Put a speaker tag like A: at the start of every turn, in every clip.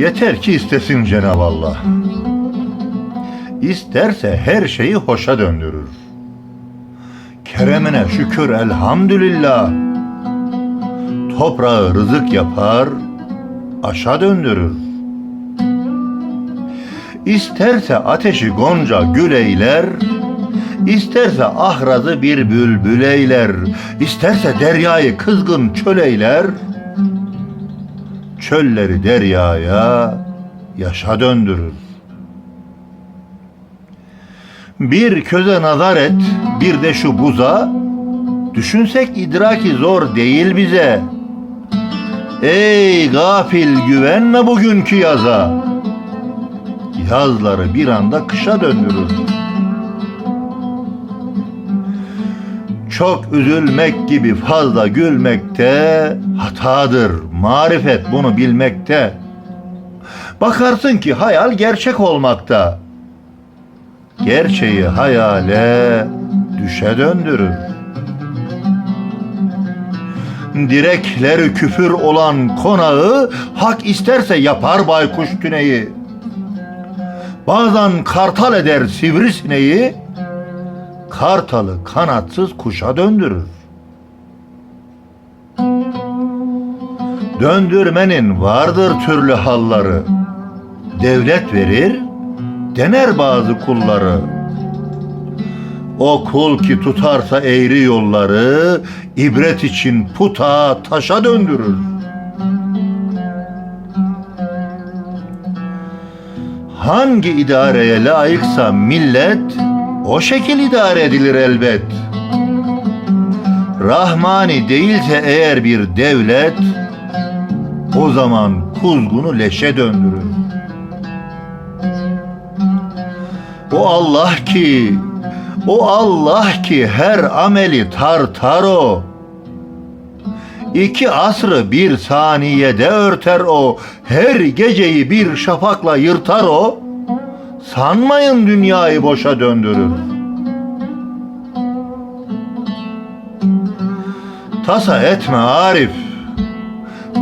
A: Yeter ki istesin Cenab-ı Allah. İsterse her şeyi hoşa döndürür. Keremine şükür elhamdülillah. Toprağı rızık yapar, aşa döndürür. İsterse ateşi gonca gül eyler, isterse ahrazı bir bülbül eyler, isterse deryayı kızgın çöl eyler, çölleri deryaya yaşa döndürür. Bir köze nazar et, bir de şu buza, düşünsek idraki zor değil bize. Ey gafil güvenme bugünkü yaza. Yazları bir anda kışa döndürür. Çok üzülmek gibi fazla gülmekte hatadır. Marifet bunu bilmekte. Bakarsın ki hayal gerçek olmakta. Gerçeği hayale düşe döndürür. Direkleri küfür olan konağı hak isterse yapar baykuş tüneyi. Bazen kartal eder sivrisineği, kartalı kanatsız kuşa döndürür. Döndürmenin vardır türlü halları. Devlet verir, dener bazı kulları. O kul ki tutarsa eğri yolları, ibret için puta taşa döndürür. Hangi idareye layıksa millet, o şekil idare edilir elbet. Rahmani değilse eğer bir devlet, o zaman kuzgunu leşe döndürür. O Allah ki, o Allah ki her ameli tartar o. İki asrı bir saniyede örter o, her geceyi bir şafakla yırtar o. Sanmayın dünyayı boşa döndürür. Tasa etme Arif.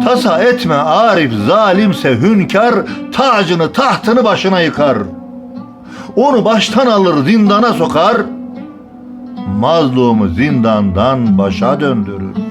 A: Tasa etme Arif zalimse hünkar tacını tahtını başına yıkar. Onu baştan alır zindana sokar. Mazlumu zindandan başa döndürür.